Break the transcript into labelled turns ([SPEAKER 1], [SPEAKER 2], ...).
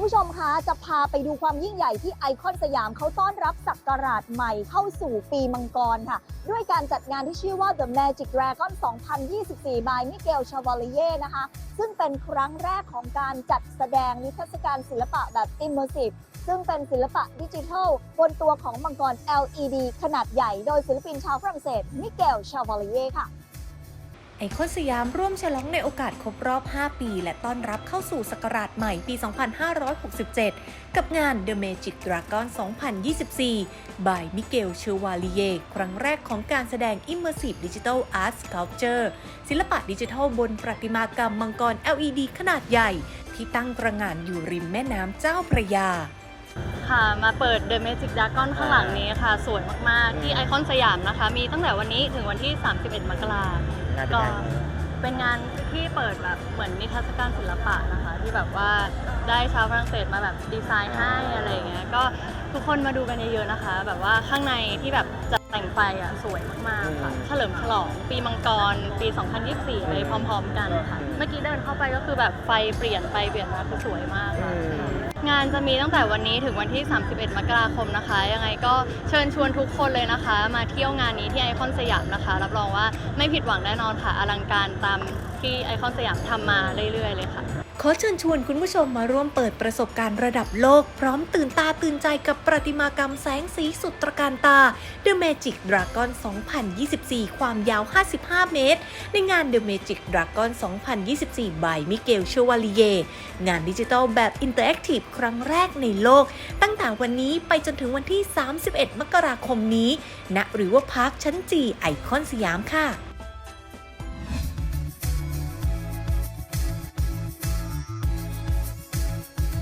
[SPEAKER 1] คุณผู้ชมคะจะพาไปดูความยิ่งใหญ่ที่ไอคอนสยามเขาต้อนรับศักราชใหม่เข้าสู่ปีมังกรค่ะ ด้วยการจัดงานที่ชื่อว่า The Magic Dragon 2024 by Miguel Chevalier นะคะ ซึ่งเป็นครั้งแรกของการจัดแสดงนิทรรศการศิลปะแบบ Immersive ซึ่งเป็นศิลปะดิจิทัล บนตัวของมังกร LED ขนาดใหญ่ โดยศิลปินชาวฝรั่งเศส Miguel Chevalier ค่ะ
[SPEAKER 2] ไอคอนสยามร่วมฉลองในโอกาสครบรอบ 5 ปี และต้อนรับเข้าสู่ศักราชใหม่ปี 2567 กับงาน The Magic Dragon 2024 by Miguel Chevalier ครั้งแรกของการแสดง Immersive Digital Art Sculpture ศิลปะดิจิทัลบนประติมากรรมมังกร LED ขนาดใหญ่ ที่ตั้งตระหง่านอยู่ริมแม่น้ำเจ้าพระยา
[SPEAKER 3] ค่ะ มาเปิด The Magic Dragon ข้างหลังนี้ค่ะ สวยมาก ๆ ที่ไอคอนสยามนะคะ มีตั้งแต่วันนี้ถึงวันที่ 31 มกราก็เป็นงานที่เปิดแบบเหมือนนิทรรศการศิลปะนะคะ ที่แบบว่าได้ชาวฝรั่งเศสมาแบบดีไซน์ให้อะไรอย่างเงี้ยก็ทุกคนมาดูกันเยอะๆนะคะ แบบว่าข้างในที่แบบจัดแต่งไฟอะสวยมากๆค่ะ เฉลิมฉลองปีมังกรปี 2024ไปพร้อม ๆ กันค่ะ เมื่อกี้เดินเข้าไปก็คือแบบไฟเปลี่ยนไปเปลี่ยนมาคือสวยมากค่ะ งานจะมีตั้งแต่วันนี้ถึงวันที่ 31 มกราคมนะคะ ยังไงก็เชิญชวนทุกคนเลยนะคะ มาเที่ยวงานนี้ที่ไอคอนสยามนะคะ รับรองว่าไม่ผิดหวังแน่นอนค่ะ อลังการตามที่ไอคอนสยามทำมาเรื่อยๆเลยค่ะ
[SPEAKER 2] ขอเชิญชวนคุณผู้ชมมาร่วมเปิดประสบการณ์ระดับโลก พร้อมตื่นตาตื่นใจกับประติมากรรมแสงสีสุดตระการตา The Magic Dragon 2024 ความยาว 55 เมตร ในงาน The Magic Dragon 2024 by Miguel Chevalier งานดิจิทัลแบบอินเตอร์แอคทีฟครั้งแรกในโลก ตั้งแต่วันนี้ไปจนถึงวันที่ 31 มกราคมนี้ณหรือว่าพาร์คชั้นจีไอคอนสยามค่ะ